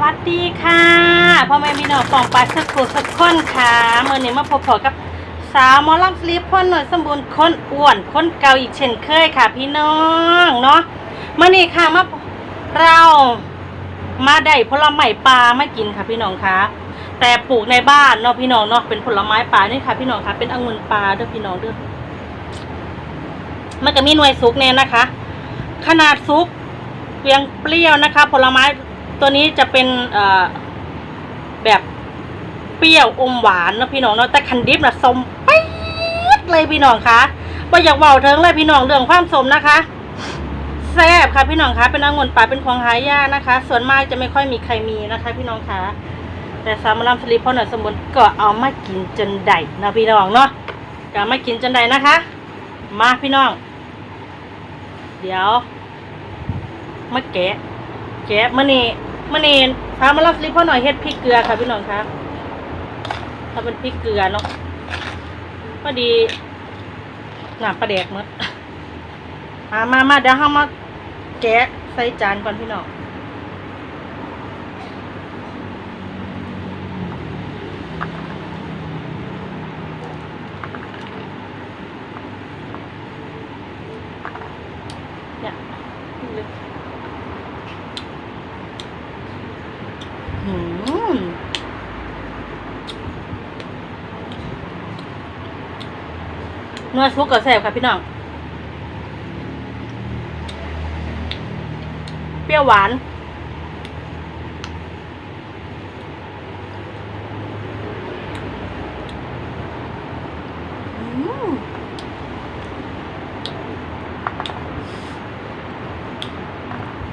วัสดีค่ะพ่อแม่พี่น้องปองปลาสกครู่สักคนค่ะเมื่อนี้มาพบๆกับสาวมอลำสลีปคนหน่อยสมบูรณ์คนอ้วนคนเกาอีกเช่นเคยค่ะ พี่น้องเนาะเมื่อนี้ค่ะมาเรามาได้ผลไม้ปลามากินค่ะพี่น้องค่ะแต่ปลูกในบ้านเนาะพี่น้องเนาะเป็นผลไม้ป่านี่ค่ะพี่น้องค่ะเป็นองุ่นปลาเด้อพี่น้องเด้อมันก็มีหน่วยสุกเนี่ยนะคะ ขนาดสุกเพียงเปรี้ยวนะคะ ผลไม้ ตัวนี้จะเป็นแบบเปรี้ยวอมหวานนะพี่น้องเนาะแต่คันดิบนะสมปี๊ดเลยพี่น้องคะว่าอยากเบาเทิงเลยพี่น้องเรื่องความสมนะคะแซ่บค่ะพี่น้องคะเป็นองุ่นป่าเป็นของหายากนะคะ ส่วนมากจะไม่ค่อยมีใครมีนะคะ พี่น้องคะแต่สามลำสลิปพ่อหน่อยสมบูรณ์ก็เอามากินจนได้นะพี่น้องเนาะก็มากินจนได้นะคะ มาพี่น้อง เดี๋ยวมาแกะ แกะมะเน่มะเน่พามารับสลิปพ่อหน่อยเฮ็ดพริกเกลือค่ะพี่น้องคะถ้าเป็นพริกเกลือเนาะพอดีหนาปลาแดกมดมามามาเดี๋ยวเรามาแกะใส่จานก่อนพี่น้องเนี่ยลึกหืมเนื้อซุกกับแซ่บค่ะพี่น้อง เปรี้ยวหวานอืม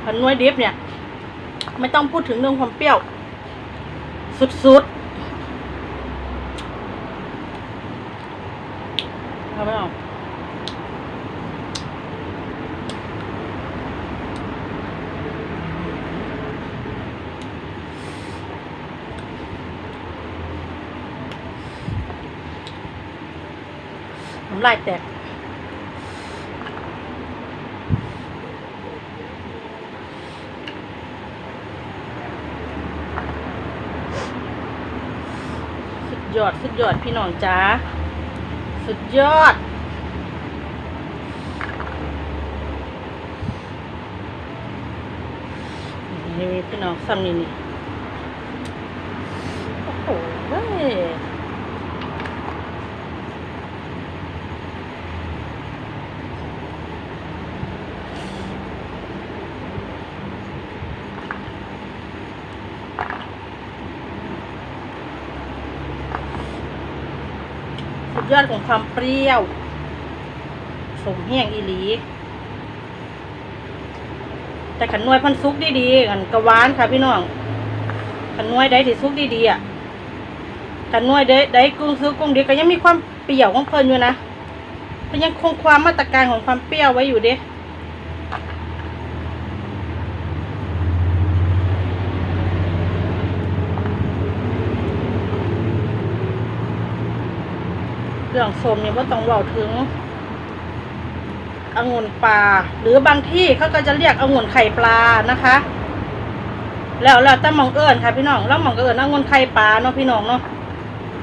ผันนวยดิฟเนี่ย ไม่ต้องพูดถึงเรื่องความเปรี้ยว สุดๆ เอาไม่ออกน้ำลายแตกสุดยอดสุดยอดพี่น้องจ้า สุดยอด นี่พี่น้องซ้ำนี่นี่โอ้โหเว้ยสุด ยอดของความเปรี้ยวสมแห้งอีหลี แต่ขันนวยพันซุกดีๆกันกระวานค่ะพี่น้องขันนวยได้ที่ซุกดีๆอะขันนวยได้ได้กุ้งซุกกุ้งดีก็ยังมีความเปรี้ยวของเพลินอยู่นะเพนยังคงความมาตรการของความเปรี้ยวไว้อยู่เด้ รื่องสมเนี่ยว่าต้องเว่าถึงองุ่นปลา หรือบางที่เขาก็จะเรียกองุ่นไข่ปลานะคะ แล้วแล้วแต่มองเอิญค่ะพี่น้องแล้วมองก็เอิญองุ่นไข่ปลาเนาะพี่น้องเนาะ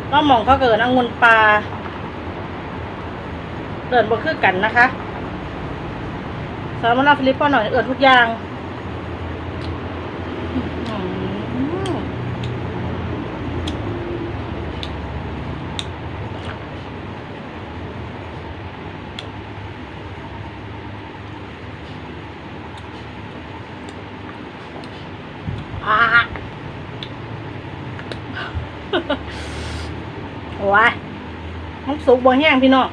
แล้วมองเขาเอิญองุ่นปลาเอิญบ่คือกันนะคะสำหรับฟิลิปปอนหน่อยเอิญทุกอย่างอื้อหืออ่า โอ้ยมันสุกบ่แห้งพี่น้อง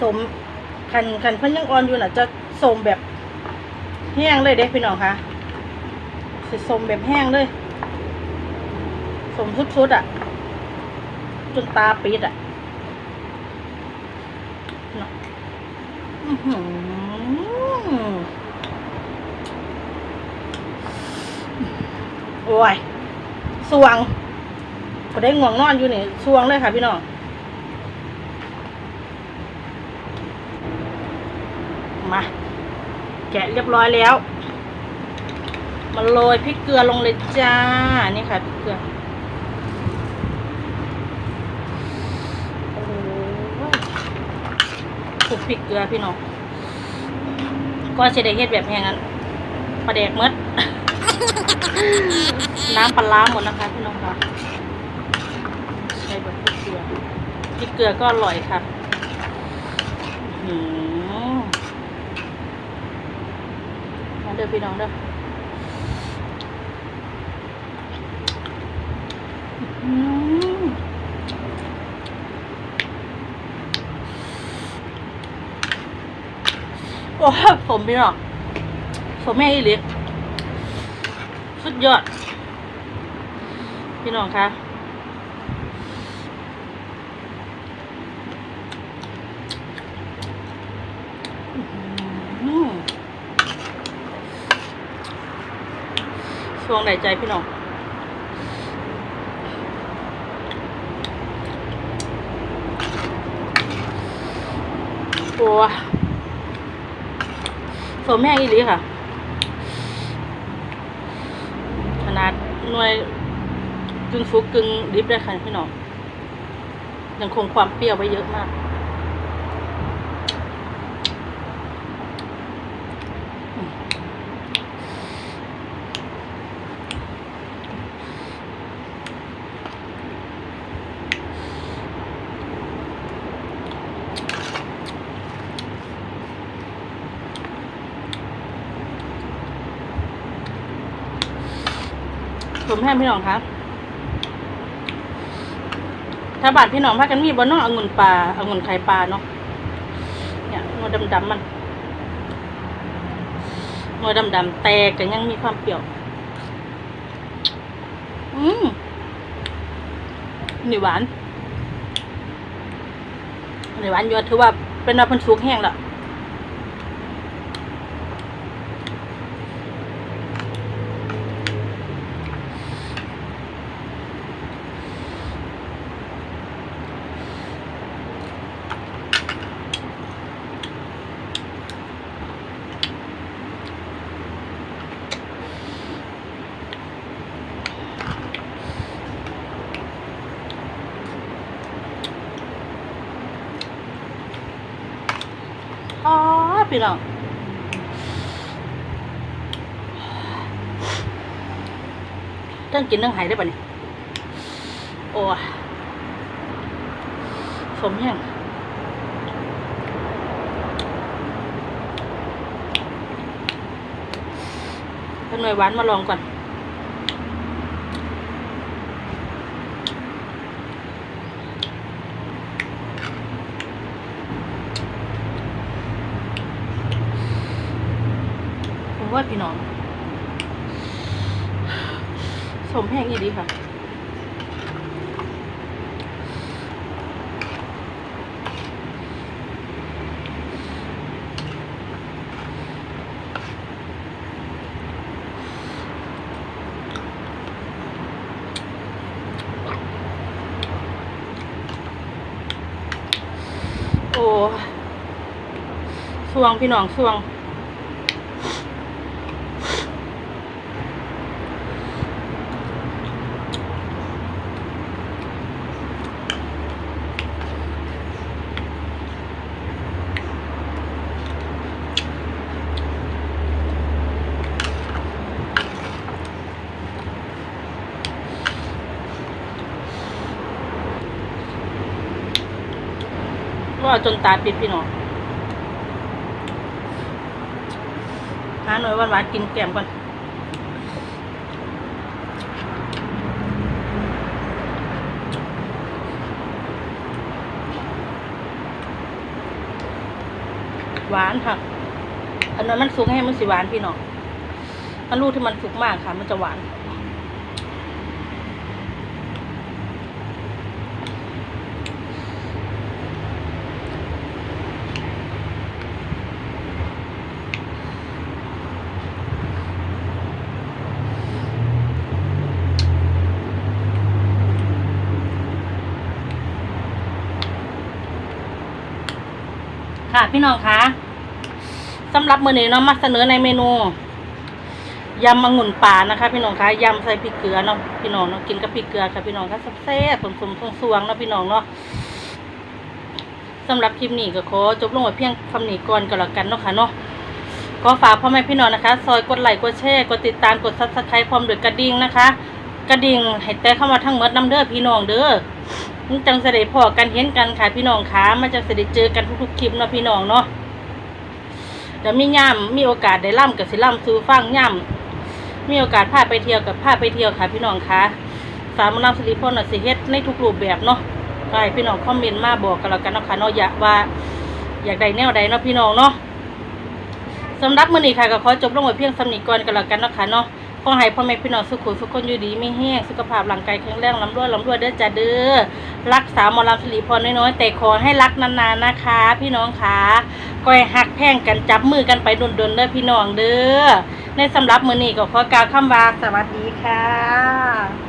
สมคันคันเพิ่นยังอ่อนอยู่น่ะ จะสมแบบแห้งเลยเด้พี่น้องคะสิสมแบบแห้งเลยสมสุดๆอะ จนตาปิดอะเนาะโอ้ย สวงก็ได้ง่วงนอนอยู่นี่สวงเลยค่ะพี่น้องมาแกะเรียบร้อยแล้ว มาโรยพริกเกลือลงเลยจ้า นี่ค่ะพริกเกลือโอ้ยคลุกพริกเกลือพี่น้องก็จะได้เฮ็ดแบบแห้งนั้นปลาแดกหมด น้ำปลาร้าหมดนะคะพี่น้องค่ะใช้แบบพริกเกลือพริกเกลือก็อร่อยค่ะอื้อหือมาเด้อพี่น้องเด้ออื้อหือโอ้ยผมพี่น้องผมแม่อีหลี สุดยอด พี่น้องคะช่วงไหนใจพี่น้องโอ้สมแม่งอีหลีค่ะ ขนาด หน่วยกึ่งฟุกกึ่งดิบได้ค่ะพี่น้องยังคงความเปรี้ยวไว้เยอะมาก ผมให้พี่น้องครับถ้าบาดพี่น้องพากันมีบ่เน้ององุ่นปลาองุ่นไข่ปลาเนาะเนี่ยหนวดดำๆมันหนวดดำๆแต่ก็ยังมีความเปรี้ยว อืมนี่หวานนี่หวานยอดถือว่าเป็นน้ำพันสุกแห้งและ อ๋อ พี่น้องเรื่องกินเรื่องหายได้ป่ะเนี่ยโอ้สมยังเป็นหน่วยหวานมาลองก่อน ว่าพี่น้องสมแห้งอีดีค่ะโอ้สวงพี่น้องสวง ก็จนตาปิดพี่น้องหาหน่อยหวานๆกินแกมก่อนหวานค่ะ อันนั้นมันสุกให้มันสิหวานพี่น้องถ้าลูกที่มันสุกมากค่ะ มันจะหวาน ค่ะ พี่น้องคะสำหรับมื้อนี้เนาะมาเสนอในเมนูยำองุ่นป่านะคะ พี่น้องคะยำใส่พริกเกลือเนาะพี่น้องเนาะกินกับพริกเกลือค่ะพี่น้องคะแซ่บๆสมๆสวงๆเนาะพี่น้องเนาะสำหรับคลิปนี้ก็ขอจบลงไว้เพียงคำนี้ก่อนก็แล้วกันเนาะค่ะเนาะก็ฝากพ่อแม่พี่น้องนะคะ ซอยกดไลค์กดแชร์กดติดตามกดซับสไครต์พร้อมด้วยกระดิ่งนะคะ กระดิ่งให้แต่เข้ามาทั้งหมดน้ำเด้อพี่น้องเด้อ จังเสด็จพอกันเห็นกันค่ะพี่น้องคะมันจังเสด็จเจอกันทุกๆคลิปเนาะพี่น้องเนาะเดี๋ยวมีย่ำมีโอกาสได้ล่ำกับสิล่ำสู่ฟังย่ำมีโอกาสพาไปเที่ยวกับพาไปเที่ยวค่ะ พี่น้องคะสามนำสิริพรน่ะสิเฮ็ดในทุกรูปแบบเนาะให้พี่น้องคอมเมนต์มาบอกกันแล้วกันเนาะค่ะเนาะอยากว่า อยากได้แนวใดเนาะพี่น้องเนาะสำหรับมื้อนี้ค่ะก็ขอจบลงไว้เพียงสำนีก่อนกันแล้วกันเนาะค่ะเนาะ ขอให้พ่อแม่พี่น้องสุขุสุขคนอยู่ดีไม่แห้งสุขภาพร่างกายแข็งแรงลำรวยลำรวยเด้อจ้าเด้อรักษาหมอลำสิริพรน้อยๆแต่ขอให้รักนานๆนะคะ พี่น้องคะก็ให้หักแพ่งกันจับมือกันไปดนๆเด้อพี่น้องเด้อในสำหรับมือนี้ก็ขอกล่าวคำว่าสวัสดีค่ะ